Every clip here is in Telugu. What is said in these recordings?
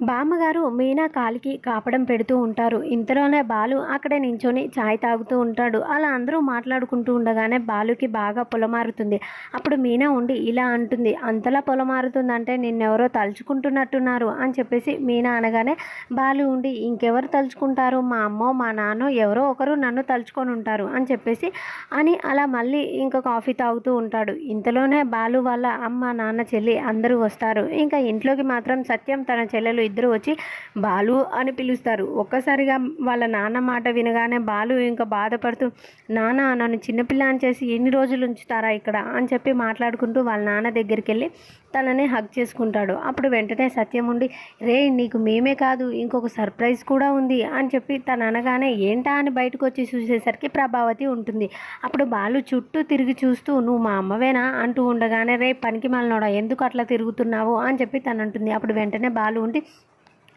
బామ్మగారు మీనా కాలికి కాపడం పెడుతూ ఉంటారు. ఇంతలోనే బాలు అక్కడే నించొని చాయ్ తాగుతూ ఉంటాడు. అలా అందరూ మాట్లాడుకుంటూ ఉండగానే బాలుకి బాగా పొలమారుతుంది. అప్పుడు మీనా ఉండి ఇలా అంటుంది. అంతలా పొలమారుతుందంటే నిన్నెవరో తలుచుకుంటున్నట్టున్నారు అని చెప్పేసి మీనా అనగానే బాలు ఉండి ఇంకెవరు తలుచుకుంటారు? మా అమ్మో మా నాన్నో ఎవరో ఒకరు నన్ను తలుచుకొని ఉంటారు అని చెప్పేసి అని అలా మళ్ళీ ఇంకా కాఫీ తాగుతూ ఉంటాడు. ఇంతలోనే బాలు వాళ్ళ అమ్మ నాన్న చెల్లి అందరూ వస్తారు. ఇంకా ఇంట్లోకి మాత్రం సత్యం తన చెల్లెలు ఇద్దరు వచ్చి బాలు అని పిలుస్తారు. ఒక్కసారిగా వాళ్ళ నాన్న మాట వినగానే బాలు ఇంకా బాధపడుతూ నాన్న నన్ను చిన్నపిల్ల అని చేసి ఎన్ని రోజులు ఉంచుతారా ఇక్కడ? అని చెప్పి మాట్లాడుకుంటూ వాళ్ళ నాన్న దగ్గరికి వెళ్ళి తనని హగ్ చేసుకుంటాడు. అప్పుడు వెంటనే సత్యం ఉండి రే నీకు మేమే కాదు ఇంకొక సర్ప్రైజ్ కూడా ఉంది అని చెప్పి తను అనగానే ఏంటా? అని బయటకు వచ్చి చూసేసరికి ప్రభావతి ఉంటుంది. అప్పుడు బాలు చుట్టూ తిరిగి చూస్తూ నువ్వు మా అమ్మవేనా? అంటూ ఉండగానే రే పనికి మళ్ళనోడా ఎందుకు అట్లా తిరుగుతున్నావు? అని చెప్పి తను అంటుంది. అప్పుడు వెంటనే బాలు ఉండి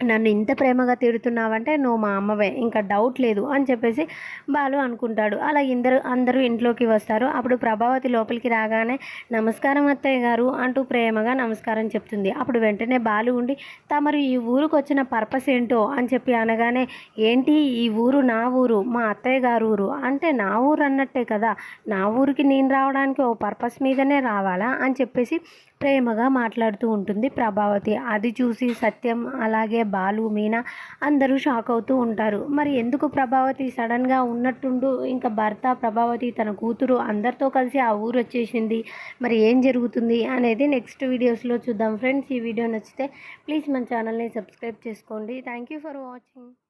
నన్ను ఇంత ప్రేమగా తిడుతున్నావంటే నువ్వు మా అమ్మవే ఇంకా డౌట్ లేదు అని చెప్పేసి బాలు అనుకుంటాడు. అలా ఇందరు అందరూ ఇంట్లోకి వస్తారు. అప్పుడు ప్రభావతి లోపలికి రాగానే నమస్కారం అత్తయ్య గారు అంటూ ప్రేమగా నమస్కారం చెప్తుంది. అప్పుడు వెంటనే బాలు ఉండి తమరు ఈ ఊరికి వచ్చిన పర్పస్ ఏంటో? అని చెప్పి అనగానే ఏంటి ఈ ఊరు నా ఊరు? మా అత్తయ్య గారు ఊరు. అంటే నా ఊరు అన్నట్టే కదా. నా ఊరికి నేను రావడానికి ఓ పర్పస్ మీదనే రావాలా? అని చెప్పేసి ప్రేమగా మాట్లాడుతూ ఉంటుంది ప్రభావతి. అది చూసి సత్యం అలాగే బాలు మీనా అందరూ షాక్ అవుతూ ఉంటారు. మరి ఎందుకు ప్రభావతి సడన్గా ఉన్నట్టుండు? ఇంకా భర్త ప్రభావతి తన కూతురు అందరితో కలిసి ఆ ఊరు వచ్చేసింది. మరి ఏం జరుగుతుంది అనేది నెక్స్ట్ వీడియోస్లో చూద్దాం. ఫ్రెండ్స్ ఈ వీడియో నచ్చితే ప్లీజ్ మన ఛానల్ని సబ్స్క్రైబ్ చేసుకోండి. Thank you for watching